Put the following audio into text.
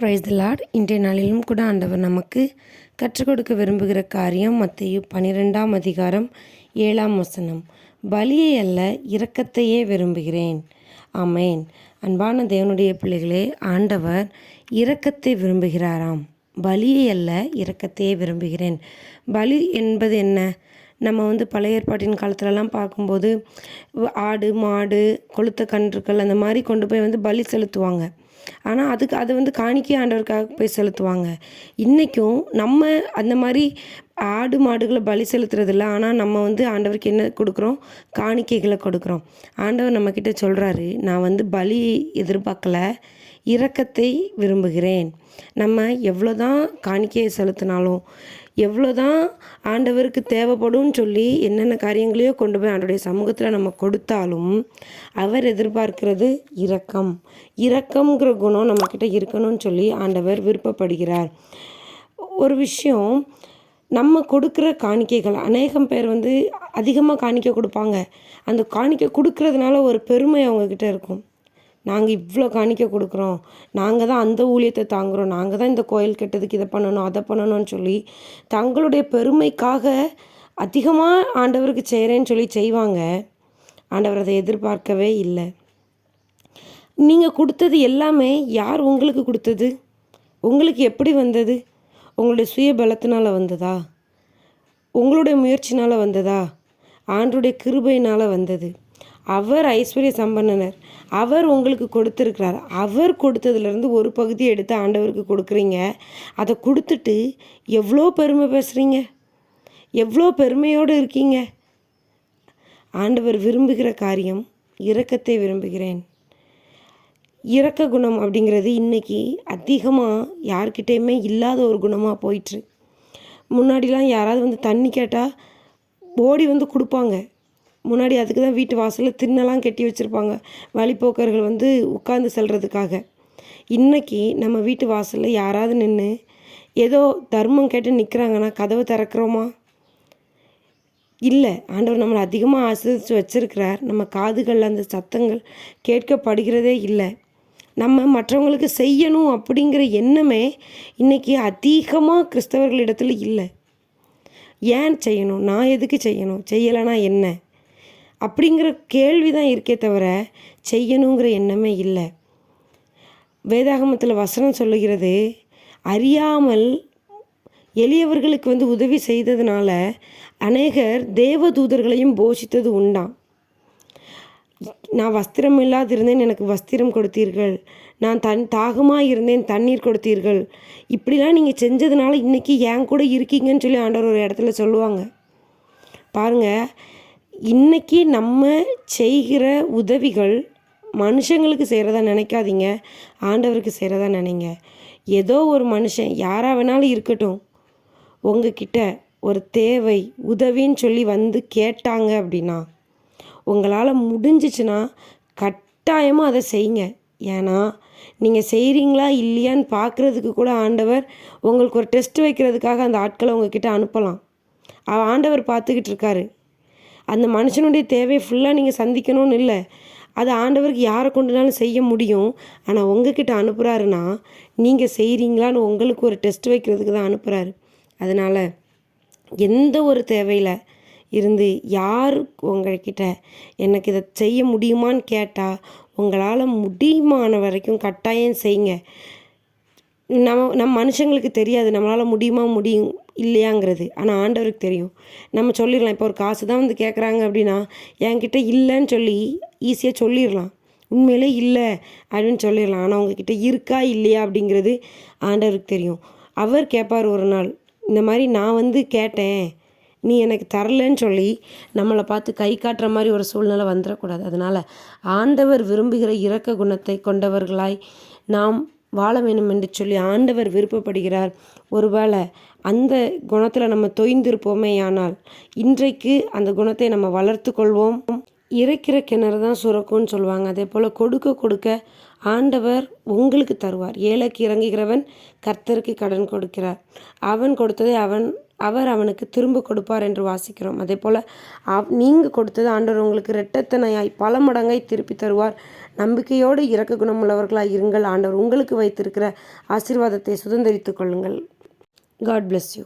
Price தி Lord இன்றைய நாளிலும் கூட ஆண்டவர் நமக்கு கற்றுக் கொடுக்க விரும்புகிற காரியம் மத்தேயு பன்னிரெண்டாம் அதிகாரம் ஏழாம் வசனம். பலியை அல்ல இரக்கத்தையே விரும்புகிறேன். அமேன் அன்பான தேவனுடைய பிள்ளைகளே ஆண்டவர் இரக்கத்தை விரும்புகிறாராம். பலியை அல்ல இரக்கத்தையே விரும்புகிறேன். பலி என்பது என்ன? நம்ம வந்து பழைய ஏற்பாட்டின் காலத்துலலாம் பார்க்கும்போது ஆடு மாடு கொளுத்த கன்றுகள் அந்த மாதிரி கொண்டு போய் வந்து பலி செலுத்துவாங்க. ஆனால் அதுக்கு அது வந்து காணிக்கை ஆண்டவருக்காக போய் செலுத்துவாங்க. இன்றைக்கும் நம்ம அந்த மாதிரி ஆடு மாடுகளை பலி செலுத்துறதில்ல. ஆனால் நம்ம வந்து ஆண்டவருக்கு என்ன கொடுக்குறோம்? காணிக்கைகளை கொடுக்குறோம். ஆண்டவர் நம்மக்கிட்ட சொல்கிறாரு நான் வந்து பலி எதிர்பார்க்கல. இரக்கத்தை விரும்புகிறேன். நம்ம எவ்வளோ தான் காணிக்கையை செலுத்தினாலும் எவ்வளோ தான் ஆண்டவருக்கு தேவைப்படும்னு சொல்லி என்னென்ன காரியங்களையோ கொண்டு போய் ஆண்டவருடைய சமூகத்தில் நம்ம கொடுத்தாலும் அவர் எதிர்பார்க்கிறது இரக்கம். இரக்கம்ங்கிற குணம் நம்மக்கிட்ட இருக்கணும்னு சொல்லி ஆண்டவர் விருப்பப்படுகிறார். ஒரு விஷயம் நம்ம கொடுக்குற காணிக்கைகள் அநேகம் பேர் வந்து அதிகமாக காணிக்கை கொடுப்பாங்க. அந்த காணிக்கை கொடுக்கறதுனால ஒரு பெருமை அவங்கக்கிட்ட இருக்கும். நாங்கள் இவ்வளோ காணிக்க கொடுக்குறோம். நாங்கள் தான் அந்த ஊழியத்தை தாங்குகிறோம் நாங்கள் தான் இந்த கோயில் கெட்டதுக்கு இதை பண்ணணும் அதை பண்ணணும்னு சொல்லி தங்களுடைய பெருமைக்காக அதிகமாக ஆண்டவருக்கு செய்கிறேன்னு சொல்லி செய்வாங்க. ஆண்டவர் அதை எதிர்பார்க்கவே இல்லை. நீங்கள் கொடுத்தது எல்லாமே யார் உங்களுக்கு கொடுத்தது? உங்களுக்கு எப்படி வந்தது? உங்களுடைய சுய பலத்தினால் வந்ததா? உங்களுடைய முயற்சினால் வந்ததா? ஆண்டுடைய கிருபையினால் வந்தது. அவர் ஐஸ்வர்ய சம்பன்னனர். அவர் உங்களுக்கு கொடுத்துருக்கிறார். அவர் கொடுத்ததுலேருந்து ஒரு பகுதியை எடுத்து ஆண்டவருக்கு கொடுக்குறீங்க. அதை கொடுத்துட்டு எவ்வளோ பெருமை பேசுகிறீங்க எவ்வளோ பெருமையோடு இருக்கீங்க? ஆண்டவர் விரும்புகிற காரியம் இரக்கத்தை விரும்புகிறேன். இரக்க குணம் அப்படிங்கிறது இன்னைக்கு அதிகமாக யார்கிட்டேயுமே இல்லாத ஒரு குணமாக போயிட்டுரு முன்னாடிலாம் யாராவது வந்து தண்ணி கேட்டால் ஓடி வந்து கொடுப்பாங்க. முன்னாடி அதுக்கு தான் வீட்டு வாசலில் திண்ணெல்லாம் கட்டி வச்சுருப்பாங்க. வழிப்போக்கர்கள் வந்து உட்காந்து செல்கிறதுக்காக இன்றைக்கி நம்ம வீட்டு வாசலில் யாராவது நின்று ஏதோ தர்மம் கேட்டு நிற்கிறாங்கன்னா கதவை திறக்கிறோமா? இல்லை ஆண்டவர் நம்மளை அதிகமாக ஆசிரித்து வச்சுருக்கிறார். நம்ம காதுகளில் அந்த சத்தங்கள் கேட்கப்படுகிறதே இல்லை. நம்ம மற்றவங்களுக்கு செய்யணும் அப்படிங்கிற எண்ணமே இன்றைக்கி அதிகமாக கிறிஸ்தவர்களிடத்துல இல்லை. ஏன் செய்யணும்? நான் எதுக்கு செய்யணும்? செய்யலைன்னா என்ன? அப்படிங்கிற கேள்வி தான் இருக்கே தவிர செய்யணுங்கிற எண்ணமே இல்லை. வேதாகமத்தில் வசனம் சொல்லுகிறது அறியாமல் எளியவர்களுக்கு வந்து உதவி செய்ததுனால அநேகர் தேவதூதர்களையும் போஷித்தது உண்டாம். நான் வஸ்திரம் இல்லாதிருந்தேன் எனக்கு வஸ்திரம் கொடுத்தீர்கள். நான் தன் தாகமாக இருந்தேன் தண்ணீர் கொடுத்தீர்கள். இப்படிலாம் நீங்கள் செஞ்சதுனால இன்றைக்கி என் கூட இருக்கீங்கன்னு சொல்லி ஆண்டவர் ஒரு இடத்துல சொல்லுவாங்க. பாருங்கள் இன்றைக்கி நம்ம செய்கிற உதவிகள் மனுஷங்களுக்கு செய்கிறதா நினைக்காதீங்க. ஆண்டவருக்கு செய்கிறதா நினைங்க. ஏதோ ஒரு மனுஷன் யாராக வேணாலும் இருக்கட்டும். உங்ககிட்ட ஒரு தேவை உதவின்னு சொல்லி வந்து கேட்டாங்க அப்படின்னா உங்களால் முடிஞ்சிச்சுன்னா கட்டாயமாக அதை செய்யுங்க. ஏன்னா நீங்கள் செய்கிறீங்களா இல்லையான்னு பார்க்குறதுக்கு கூட ஆண்டவர் உங்களுக்கு ஒரு டெஸ்ட் வைக்கிறதுக்காக அந்த ஆட்களை உங்ககிட்ட அனுப்பலாம். ஆண்டவர் பார்த்துக்கிட்டு இருக்காரு. அந்த மனுஷனுடைய தேவையை ஃபுல்லாக நீங்கள் சந்திக்கணும்னு இல்லை. அது ஆண்டவருக்கு யாரை கொண்டுனாலும் செய்ய முடியும். ஆனால் உங்ககிட்ட அனுப்புகிறாருன்னா நீங்கள் செய்கிறீங்களான்னு உங்களுக்கு ஒரு டெஸ்ட் வைக்கிறதுக்கு தான் அனுப்புகிறாரு அதனால் எந்த ஒரு தேவையில் இருந்து யார் உங்கள்கிட்ட எனக்கு இதை செய்ய முடியுமான்னு கேட்டால் உங்களால் முடியுமான வரைக்கும் கட்டாயம் செய்யுங்க நம்ம நம்ம மனுஷங்களுக்கு தெரியாது. நம்மளால் முடியுமா முடியும் இல்லையாங்கிறது. ஆனால் ஆண்டவருக்கு தெரியும். நம்ம சொல்லிடலாம். இப்போ ஒரு காசு தான் வந்து கேட்குறாங்க அப்படின்னா என்கிட்ட இல்லைன்னு சொல்லி ஈஸியாக சொல்லிடலாம். உண்மையிலே இல்லை அப்படின்னு சொல்லிடலாம். ஆனால் உங்ககிட்ட இருக்கா இல்லையா அப்படிங்கிறது ஆண்டவருக்கு தெரியும். அவர் கேட்பார் ஒரு நாள் இந்த மாதிரி நான் வந்து கேட்டேன். நீ எனக்கு தரலன்னு சொல்லி நம்மளை பார்த்து கை காட்டுற மாதிரி ஒரு சூழ்நிலை வந்துடக்கூடாது அதனால் ஆண்டவர் விரும்புகிற இரக்க குணத்தை கொண்டவர்களாய் நாம் வாழ வேணும் என்று சொல்லி ஆண்டவர் விருப்பப்படுகிறார். ஒருவேளை அந்த குணத்தில் நம்ம தொய்ந்திருப்போமே ஆனால் இன்றைக்கு அந்த குணத்தை நம்ம வளர்த்து கொள்வோம். இறைக்கிற கிணறு தான் சுரக்கும்னு சொல்லுவாங்க. அதே போல் கொடுக்க கொடுக்க ஆண்டவர் உங்களுக்கு தருவார். ஏழைக்கு இறங்குகிறவன் கர்த்தருக்கு கடன் கொடுக்கிறார். அவன் கொடுத்ததை அவன் அவர் அவனுக்கு திரும்ப கொடுப்பார் என்று வாசிக்கிறோம். அதே போல் அவ் நீங்கள் கொடுத்தது ஆண்டவர் உங்களுக்கு ரெட்டத்தனையாய் பல மடங்காய் திருப்பி தருவார். நம்பிக்கையோடு இரக்க குணமுள்ளவர்களாக இருங்கள். ஆண்டவர் உங்களுக்கு வைத்திருக்கிற ஆசீர்வாதத்தை சுதந்திரித்துக் கொள்ளுங்கள். God bless you